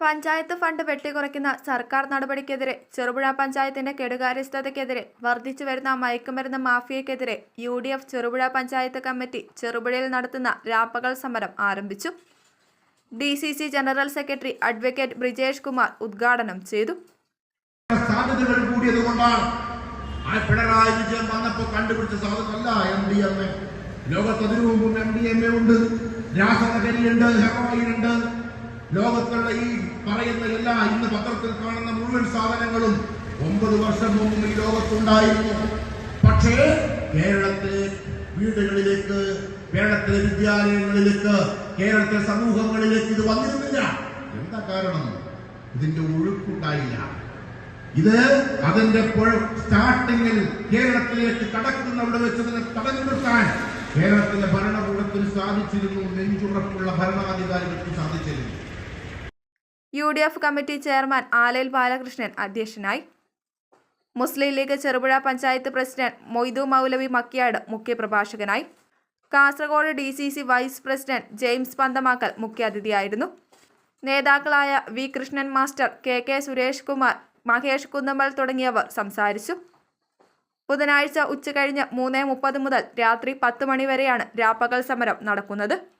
Panchayat fund വെട്ടിക്കുറയ്ക്കുന്ന സർക്കാർ നടപടിക്കെതിരെ ചെറുപുഴ പഞ്ചായത്തിന്റെ കെടുകാര്യസ്ഥതയ്ക്കെതിരെ വർദ്ധിച്ചു വരുന്ന മയക്കുമരുന്ന് മാഫിയയ്ക്കെതിരെ U D F Cherupuzha panchayat committee ചെറുപുഴയിൽ നടത്തുന്ന രാപ്പകൽ സമരം ആരംഭിച്ചു. D C C general secretary advocate Brijesh Kumar ഉദ്ഘാടനം ചെയ്തു. സാധ്യതകൾ കൂടിയതുകൊണ്ടാണ് പിണറായി വിജയൻ വന്നപ്പോൾ കണ്ടുപിടിച്ച ഉണ്ട്. ഹെറോയിൻ ഉണ്ട്. ലോകത്തുള്ള ഈ പറയുന്ന എല്ലാ ഇന്ന് പത്രത്തിൽ കാണുന്ന മുഴുവൻ സാധനങ്ങളും ഒമ്പത് വർഷം മുമ്പും ഈ ലോകത്തുണ്ടായിരുന്നു. പക്ഷേ കേരളത്തിലെ വീടുകളിലേക്ക് കേരളത്തിലെ വിദ്യാലയങ്ങളിലേക്ക് കേരളത്തിലെ സമൂഹങ്ങളിലേക്ക് ഇത് വന്നിരുന്നില്ല. എന്താ കാരണം? ഇതിന്റെ ഒഴുക്കുണ്ടായില്ല. ഇത് അതിന്റെ സ്റ്റാർട്ടിങ്ങിൽ കേരളത്തിലേക്ക് കടക്കുന്നവിടെ വെച്ച് അതിനെ തടഞ്ഞു നിർത്താൻ കേരളത്തിലെ ഭരണകൂടത്തിന് സാധിച്ചിരുന്നു നെഞ്ചുറപ്പുള്ള ഭരണാധികാരികൾക്ക് സാധിച്ചിരുന്നു U D F committee chairman ആലയിൽ Balakrishnan അധ്യക്ഷനായി. Muslim League Cherupuzha panchayat president Moidu Moulavi Makkiyad മുഖ്യപ്രഭാഷകനായി. Kasaragod D C C vice president James Panthamakkal മുഖ്യാതിഥിയായിരുന്നു. നേതാക്കളായ V Krishnan master K K Suresh Kumar Mahesh Kunnummal തുടങ്ങിയവർ സംസാരിച്ചു. ബുധനാഴ്ച ഉച്ചകഴിഞ്ഞ് മൂന്ന് മുപ്പത് മുതൽ രാത്രി പത്ത് മണിവരെയാണ് രാപ്പകൽ സമരം നടക്കുന്നത്.